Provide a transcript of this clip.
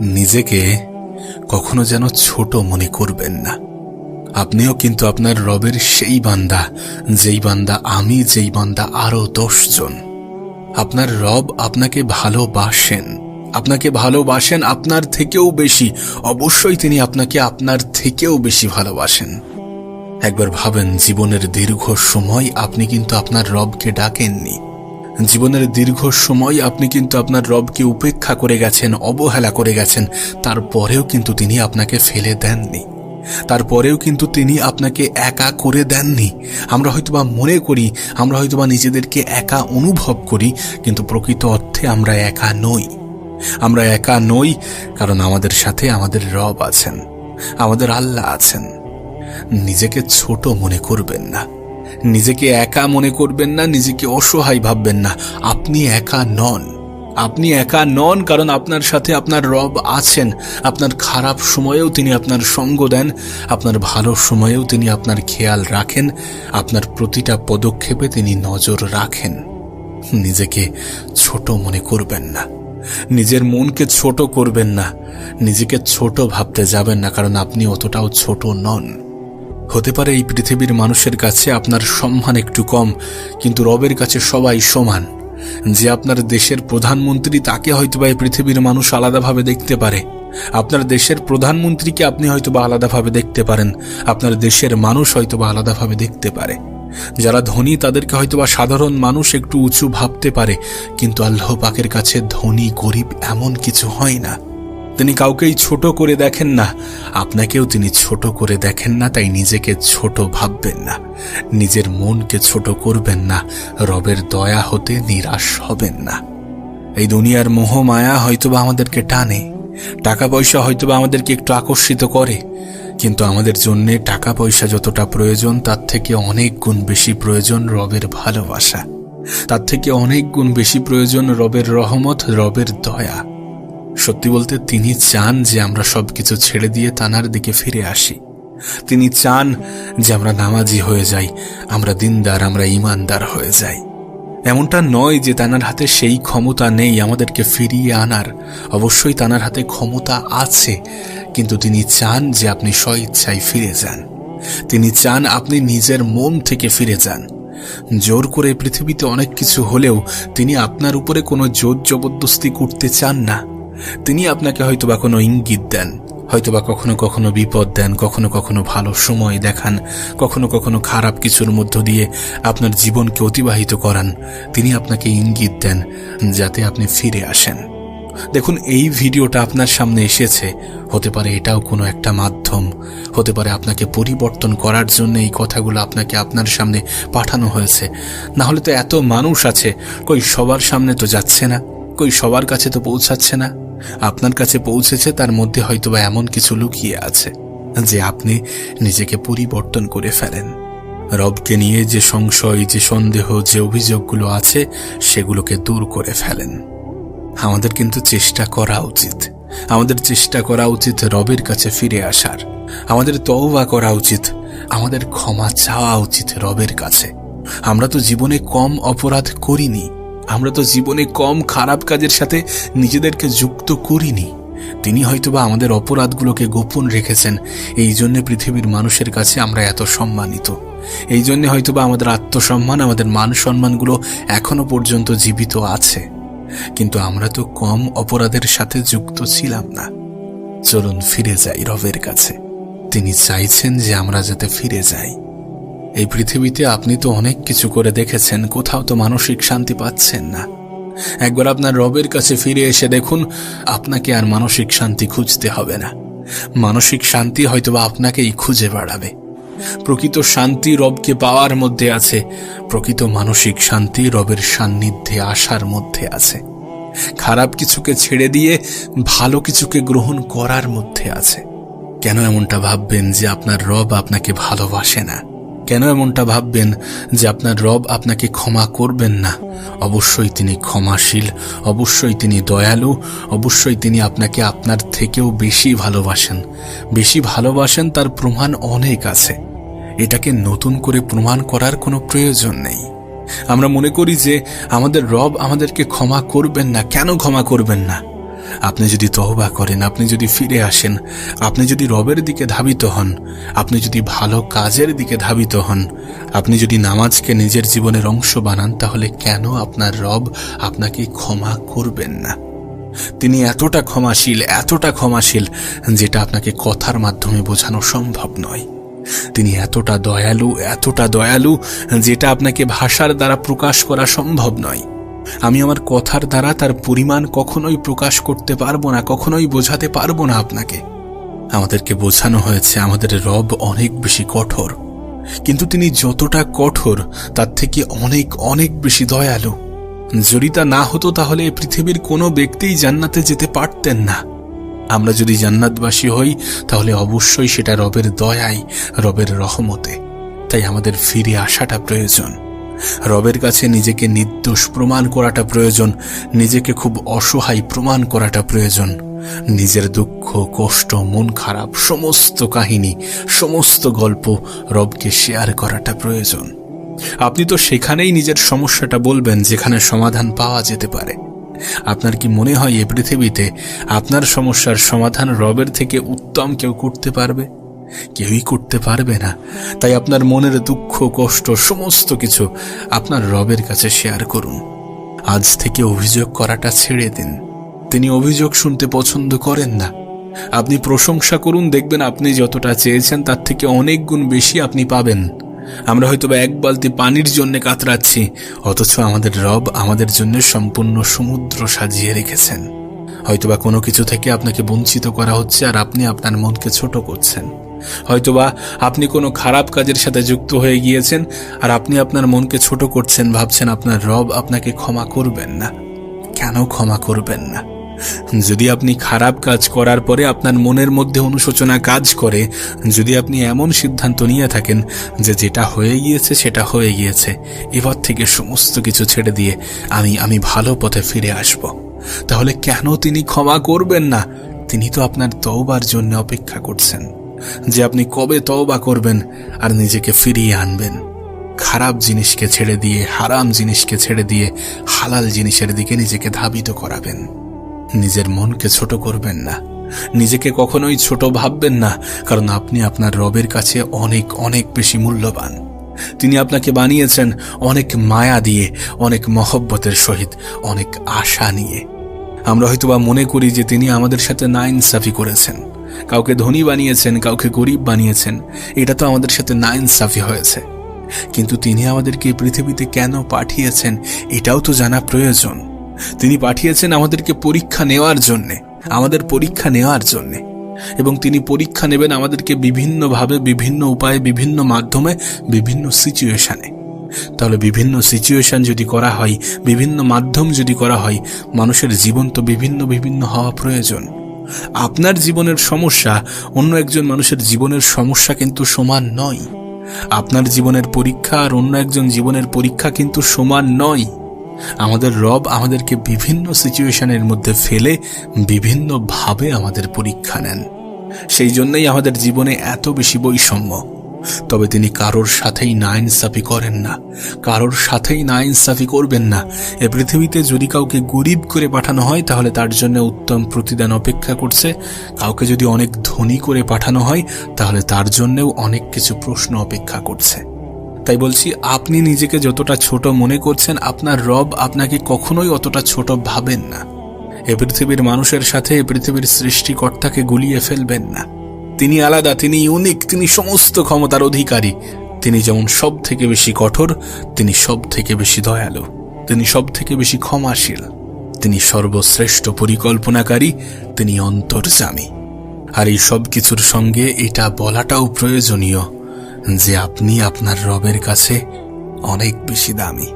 নিজেকে কখনো যেন ছোট মনে করবেন না। আপনিও কিন্তু আপনার রবের সেই বান্দা, যেই বান্দা আমি, যেই বান্দা আরও জন আপনার রব আপনাকে ভালোবাসেন। আপনাকে ভালোবাসেন আপনার থেকেও বেশি। অবশ্যই তিনি আপনাকে আপনার থেকেও বেশি ভালোবাসেন। একবার ভাবেন, জীবনের দীর্ঘ সময় আপনি কিন্তু আপনার রবকে ডাকেননি। জীবনের দীর্ঘ সময় আপনি কিন্তু আপনার রবকে উপেক্ষা করে গেছেন, অবহেলা করে গেছেন। তারপরেও কিন্তু তিনি আপনাকে ফেলে দেননি। তারপরেও কিন্তু তিনি আপনাকে একা করে দেননি। আমরা হয়তোবা মনে করি, আমরা হয়তোবা নিজেদেরকে একা অনুভব করি, কিন্তু প্রকৃত অর্থে আমরা একা নই। আমরা একা নই কারণ আমাদের সাথে আমাদের রব আছেন, আমাদের আল্লাহ আছেন। নিজেকে ছোট মনে করবেন না। নিজেকে একা মনে করবেন না, নিজেকে অসহায় ভাববেন না। আপনি একা নন। আপনি একা নন কারণ আপনার সাথে আপনার রব আছেন। আপনার খারাপ সময়েও তিনি আপনার সঙ্গ দেন। আপনার ভালো সময়েও তিনি আপনার খেয়াল রাখেন। আপনার প্রতিটা পদক্ষেপে তিনি নজর রাখেন। নিজেকে ছোট মনে করবেন না। নিজের মনকে ছোট করবেন না। নিজেকে ছোট ভাবতে যাবেন না কারণ আপনি অতটাও ছোট নন। হতে পারে এই পৃথিবীর মানুষের কাছে আপনার সম্মান একটু কম, কিন্তু রবের কাছে সবাই সমান। যে আপনার দেশের প্রধানমন্ত্রী তাকে হয়তোবা এই পৃথিবীর মানুষ আলাদাভাবে দেখতে পারে। আপনার দেশের প্রধানমন্ত্রীকে আপনি হয়তোবা আলাদাভাবে দেখতে পারেন। আপনার দেশের মানুষ হয়তোবা আলাদাভাবে দেখতে পারে। যারা ধনী, তাদেরকে হয়তোবা সাধারণ মানুষ একটু উঁচু ভাবতে পারে, কিন্তু আল্লাহ পাকের কাছে ধনী, গরিব এমন কিছু হয় না। তিনি কাউকেই ছোট করে দেখেন না। আপনাকেও তিনি ছোট করে দেখেন না, তাই নিজেকে ছোট ভাববেন না। নিজের মনকে ছোট করবেন না, রবের দয়া হতে নিরাশ হবেন না। এই দুনিয়ার মোহ মায়া হয়তোবা আমাদেরকে টানে টাকা পয়সা হয়তোবা আমাদেরকে একটু আকর্ষিত করে, কিন্তু আমাদের জন্য টাকা পয়সা যতটা প্রয়োজন, তার থেকে অনেক গুণ বেশি প্রয়োজন রবের ভালোবাসা। তার থেকে অনেক গুণ বেশি প্রয়োজন রবের রহমত, রবের দয়া। সত্যি বলতে তিনি চান যে আমরা সব কিছু ছেড়ে দিয়ে তানার দিকে ফিরে আসি। তিনি চান যে আমরা নামাজি হয়ে যাই, আমরা দিনদার, আমরা ইমানদার হয়ে যাই। এমনটা নয় যে তানার হাতে সেই ক্ষমতা নেই আমাদেরকে ফিরিয়ে আনার। অবশ্যই তানার হাতে ক্ষমতা আছে, কিন্তু তিনি চান যে আপনি স্বইচ্ছায় ফিরে যান। তিনি চান আপনি নিজের মন থেকে ফিরে যান। জোর করে পৃথিবীতে অনেক কিছু হলেও তিনি আপনার উপরে কোনো জোর জবরদস্তি করতে চান না। তিনি আপনাকে হয়তোবা কোনো ইঙ্গিত দেন, হয়তোবা কখনো কখনো বিপদ দেন, কখনো কখনো ভালো সময় দেখান, কখনো কখনো খারাপ কিছুর মধ্য দিয়ে আপনার জীবনকে অতিবাহিত করান। তিনি আপনাকে ইঙ্গিত দেন যাতে আপনি ফিরে আসেন। দেখুন, এই ভিডিওটা আপনার সামনে এসেছে। হতে পারে এটাও কোনো একটা মাধ্যম। হতে পারে আপনাকে পরিবর্তন করার জন্য এই কথাগুলো আপনাকে আপনার সামনে পাঠানো হয়েছে। না হলে তো এত মানুষ আছে, কই সবার সামনে তো যাচ্ছে না, কই সবার কাছে তো পৌঁছাচ্ছে না। আপনার কাছে পৌঁছেছে, তার মধ্যে হয়তোবা এমন কিছু লুকিয়ে আছে যে আপনি নিজেকে পরিবর্তন করে ফেলেন। রবকে নিয়ে যে সংশয়, যে সন্দেহ, যে অভিযোগগুলো আছে, সেগুলোকে দূর করে ফেলেন। আমাদের কিন্তু চেষ্টা করা উচিত। আমাদের চেষ্টা করা উচিত রবের কাছে ফিরে আসার। আমাদের তওবা করা উচিত। আমাদের ক্ষমা চাওয়া উচিত রবের কাছে। আমরা তো জীবনে কম অপরাধ করিনি। আমরা তো জীবনে কম খারাপ কাজের সাথে নিজেদেরকে যুক্ত করিনি। তিনি হয়তোবা আমাদের অপরাধগুলোকে গোপন রেখেছেন। এই জন্য পৃথিবীর মানুষের কাছে আমরা এত সম্মানিত। এই জন্য হয়তোবা আমাদের আত্মসম্মান, আমাদের মান সম্মানগুলো এখনও পর্যন্ত জীবিত আছে। কিন্তু আমরা তো কম অপরাধের সাথে যুক্ত ছিলাম না। চলুন ফিরে যাই রবের কাছে। তিনি চাইছেন যে আমরা যাতে ফিরে যাই। এই পৃথিবীতে আপনি তো অনেক কিছু করে দেখেছেন, কোথাও তো মানসিক শান্তি পাচ্ছেন না। একবার আপনার রবের কাছে ফিরে এসে দেখুন, আপনাকে আর মানসিক শান্তি খুঁজতে হবে না। মানসিক শান্তি হয়তোবা আপনাকেই খুঁজে বাড়াবে। প্রকৃত শান্তি রবকে পাওয়ার মধ্যে আছে, প্রকৃত মানসিক শান্তি রবের সান্নিধ্যে আসার মধ্যে আছে। খারাপ কিছুকে ছেড়ে দিয়ে ভালো কিছুকে গ্রহণ করার মধ্যে আছে। কেন এমনটা ভাববেন যে আপনার রব আপনাকে ভালোবাসে না? কেন এমনটা ভাববেন যে আপনার রব আপনাকে ক্ষমা করবেন না? অবশ্যই তিনি ক্ষমাশীল, অবশ্যই তিনি দয়ালু, অবশ্যই তিনি আপনাকে আপনার থেকেও বেশি ভালোবাসেন। বেশি ভালোবাসেন তার প্রমাণ অনেক আছে। এটাকে নতুন করে প্রমাণ করার কোনো প্রয়োজন নেই। আমরা মনে করি যে আমাদের রব আমাদেরকে ক্ষমা করবেন না। কেন ক্ষমা করবেন না? আপনি যদি তহবা করেন, আপনি যদি ফিরে আসেন, আপনি যদি রবের দিকে ধাবিত হন, আপনি যদি ভালো কাজের দিকে ধাবিত হন, আপনি যদি নামাজকে নিজের জীবনের অংশ বানান, তাহলে কেন আপনার রব আপনাকে ক্ষমা করবেন না? তিনি এতটা ক্ষমাশীল এতটা ক্ষমাশীল, যেটা আপনাকে কথার মাধ্যমে বোঝানো সম্ভব নয়। তিনি এতটা দয়ালু এতটা দয়ালু, যেটা আপনাকে ভাষার দ্বারা প্রকাশ করা সম্ভব নয়। আমি আমার কথার দ্বারা তার পরিমাণ কখনোই প্রকাশ করতে পারব না, কখনোই বোঝাতে পারব না আপনাকে। আমাদেরকে বোঝানো হয়েছে, আমাদের রব অনেক বেশি কঠোর। কিন্তু তিনি যতটা কঠোর, তার থেকে অনেক অনেক বেশি দয়ালু। যদি তা না হতো, তাহলে পৃথিবীর কোনো ব্যক্তিই জান্নাতে যেতে পারতেন না। আমরা যদি জান্নাতবাসী হই, তাহলে অবশ্যই সেটা রবের দয়ায় রবের রহমতে। তাই আমাদের ফিরে আসাটা প্রয়োজন। রবের কাছে নিজেকে নির্দোষ প্রমাণ করাটা প্রয়োজন, নিজেকে খুব অসহায় প্রমাণ করাটা প্রয়োজন। নিজের দুঃখ, কষ্ট, মন খারাপ, সমস্ত কাহিনী, সমস্ত গল্প রবকে শেয়ার করাটা প্রয়োজন। আপনি তো সেখানেই নিজের সমস্যাটা বলবেন, যেখানে সমাধান পাওয়া যেতে পারে। আপনার কি মনে হয় এ পৃথিবীতে আপনার সমস্যার সমাধান রবের থেকে উত্তম কেউ করতে পারবে? কেউই করতে পারবে না। তাই আপনার মনের দুঃখ, কষ্ট, সমস্ত কিছু আপনার রবের কাছে শেয়ার করুন। আজ থেকে অভিযোগ করাটা ছেড়ে দিন। তিনি অভিযোগ শুনতে পছন্দ করেন না। আপনি প্রশংসা করুন, দেখবেন আপনি যতটা চেয়েছেন তার থেকে অনেক গুণ বেশি আপনি পাবেন। আমরা হয়তো এক বালতি পানির জন্য কাতরাচ্ছি, অথচ আমাদের রব আমাদের জন্য সম্পূর্ণ সমুদ্র সাজিয়ে রেখেছেন। হয়তোবা কোনো কিছু থেকে আপনাকে বঞ্চিত করা হচ্ছে আর আপনি আপনার মনকে ছোট করছেন। হয়তোবা আপনি কোনো খারাপ কাজের সাথে যুক্ত হয়ে গিয়েছেন আর আপনি আপনার মনকে ছোট করছেন, ভাবছেন আপনার রব আপনাকে ক্ষমা করবেন না। কেন ক্ষমা করবেন না? যদি আপনি খারাপ কাজ করার পরে আপনার মনের মধ্যে অনুশোচনা কাজ করে, যদি আপনি এমন সিদ্ধান্ত নিয়ে থাকেন যে যেটা হয়ে গিয়েছে সেটা হয়ে গিয়েছে, এবার থেকে সমস্ত কিছু ছেড়ে দিয়ে আমি আমি ভালো পথে ফিরে আসব। তাহলে কেন তিনি ক্ষমা করবেন না? তিনি তো আপনার তওবার জন্য অপেক্ষা করছেন। যে আপনি কবে তওবা করবেন আর নিজেকে ফিরিয়ে আনবেন। খারাপ জিনিসকে ছেড়ে দিয়ে, হারাম জিনিসকে ছেড়ে দিয়ে, হালাল জিনিসের দিকে নিজেকে ধাবিত করাবেন। নিজের মনকে ছোট করবেন না। নিজেকে কখনোই ছোট ভাববেন না, কারণ আপনি আপনার রবের কাছে অনেক অনেক বেশি মূল্যবান। তিনি আপনাকে বানিয়েছেন অনেক মায়া দিয়ে, অনেক মহব্বতের সহিত, অনেক আশা নিয়ে। আমরা হয়তোবা মনে করি যে তিনি আমাদের সাথে না ইনসাফি করেছেন। কাউকে ধনী বানিয়েছেন, কাউকে গরিব বানিয়েছেন। এটা তো আমাদের সাথে না ইনসাফি হয়েছে। কিন্তু তিনি আমাদেরকে পৃথিবীতে কেন পাঠিয়েছেন, এটাও তো জানা প্রয়োজন। তিনি পাঠিয়েছেন আমাদেরকে পরীক্ষা নেওয়ার জন্যে, আমাদের পরীক্ষা নেওয়ার জন্যে। এবং তিনি পরীক্ষা নেবেন আমাদেরকে বিভিন্নভাবে, বিভিন্ন উপায়ে, বিভিন্ন মাধ্যমে, বিভিন্ন সিচুয়েশানে। তাহলে বিভিন্ন সিচুয়েশন যদি করা হয়, বিভিন্ন মাধ্যম যদি করা হয়, মানুষের জীবন তো বিভিন্ন বিভিন্ন হওয়া প্রয়োজন। আপনার জীবনের সমস্যা অন্য একজন মানুষের জীবনের সমস্যা কিন্তু সমান নয়। আপনার জীবনের পরীক্ষা আর অন্য একজন জীবনের পরীক্ষা কিন্তু সমান নয়। আমাদের রব আমাদেরকে বিভিন্ন সিচুয়েশনের মধ্যে ফেলে বিভিন্নভাবে আমাদের পরীক্ষা নেন। সেই জন্যই আমাদের জীবনে এত বেশি বৈষম্য। তবে তিনি কারোর সাথেই না ইনসাফি করেন না। কারোর সাথেই না ইনসাফি করবেন না। এ পৃথিবীতে যদি কাউকে গরিব করে পাঠানো হয়, তাহলে তার জন্য উত্তম প্রতিদান অপেক্ষা করছে। কাউকে যদি অনেক ধনী করে পাঠানো হয়, তাহলে তার জন্যও অনেক কিছু প্রশ্ন অপেক্ষা করছে। তাই বলছি, আপনি নিজেকে যতটা ছোট মনে করছেন, আপনার রব আপনাকে কখনোই অতটা ছোট ভাবেন না। এ পৃথিবীর মানুষের সাথে এ পৃথিবীর সৃষ্টিকর্তাকে গুলিয়ে ফেলবেন না। তিনি আলাদা, তিনি ইউনিক তিনি সমস্ত ক্ষমতার অধিকারী। তিনি যেমন সব থেকে বেশি কঠোর, তিনি সব থেকে বেশি দয়ালু। তিনি সব থেকে বেশি ক্ষমাশীল। তিনি সর্বশ্রেষ্ঠ পরিকল্পনাকারী, তিনি অন্তর্জামী। আর এই সব কিছুর সঙ্গে এটা বলাটাও প্রয়োজনীয় যে আপনি আপনার রবের কাছে অনেক বেশি দামি।